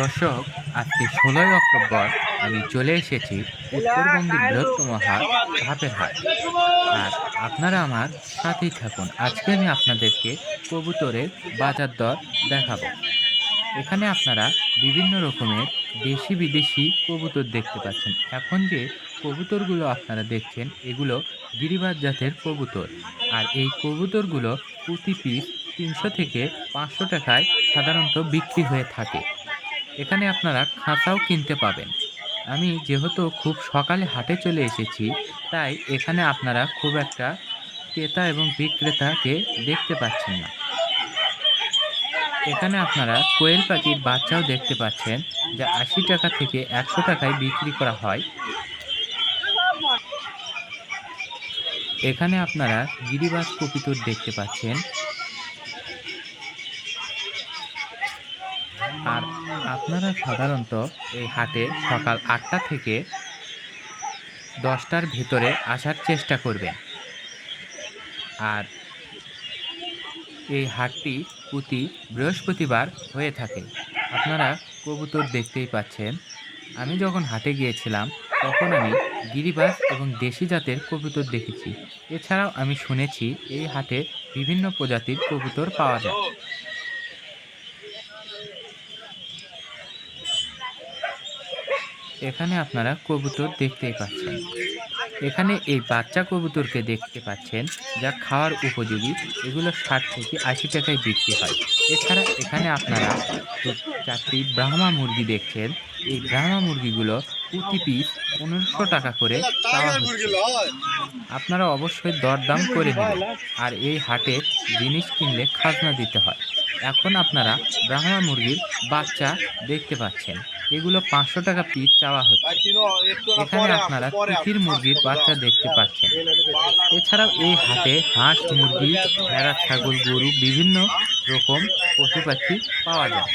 দর্শক, আজকে ষোলোই অক্টোবর আমি চলে এসেছি উত্তরবঙ্গের বৃহত্তম হাট, ধাপের হাট। আর আপনারা আমার সাথেই থাকুন। আজকে আমি আপনাদেরকে কবুতরের বাজার দর দেখাবো। এখানে আপনারা বিভিন্ন রকমের দেশি বিদেশি কবুতর দেখতে পাচ্ছেন। এখন যে কবুতরগুলো আপনারা দেখছেন, এগুলো গিরিবাজ জাতের কবুতর। আর এই কবুতরগুলো প্রতি পিস তিনশো থেকে পাঁচশো টাকায় সাধারণত বিক্রি হয়ে থাকে। এখানে আপনারা খাঁচাও কিনতে পাবেন। আমি যেহেতু খুব সকালে হাটে চলে এসেছি, তাই এখানে আপনারা খুব একটা ক্রেতা এবং বিক্রেতাকে দেখতে পাচ্ছেন না। এখানে আপনারা কোয়েল পাখির বাচ্চাও দেখতে পাচ্ছেন, যা আশি টাকা থেকে একশো টাকায় বিক্রি করা হয়। এখানে আপনারা গিরিবাস কপিতর দেখতে পাচ্ছেন। আর আপনারা সাধারণত এই হাটে সকাল আটটা থেকে দশটার ভিতরে আসার চেষ্টা করবেন। আর এই হাটটি প্রতি বৃহস্পতিবার হয়ে থাকে। আপনারা কবুতর দেখতেই পাচ্ছেন। আমি যখন হাটে গিয়েছিলাম, তখন আমি গিরিবাস এবং দেশি জাতের কবুতর দেখেছি। এছাড়াও আমি শুনেছি এই হাটে বিভিন্ন প্রজাতির কবুতর পাওয়া যায়। এখানে আপনারা কবুতর দেখতেই পাচ্ছেন। এখানে এই বাচ্চা কবুতরকে দেখতে পাচ্ছেন, যা খাওয়ার উপযোগী। এগুলো ষাট থেকে আশি টাকায় বিক্রি হয়। এছাড়া এখানে আপনারা চারটি ব্রাহ্মা মুরগি দেখছেন। এই ব্রাহ্মা মুরগিগুলো প্রতি পিস পনেরোশো টাকা করে পাওয়া আপনারা অবশ্যই দরদাম করে নেবেন। আর এই হাটে জিনিস কিনলে খাজনা দিতে হয়। এখন আপনারা ব্রাহ্মা মুরগির বাচ্চা দেখতে পাচ্ছেন। এগুলো পাঁচশো টাকা পিস চাওয়া হচ্ছে। এখানে আপনারা তিতির মুরগির বাচ্চা দেখতে পাচ্ছেন। এছাড়াও এই হাটে হাঁস, মুরগি, ভেড়া, ছাগল, গরু বিভিন্ন রকম পশু পাখি পাওয়া যায়।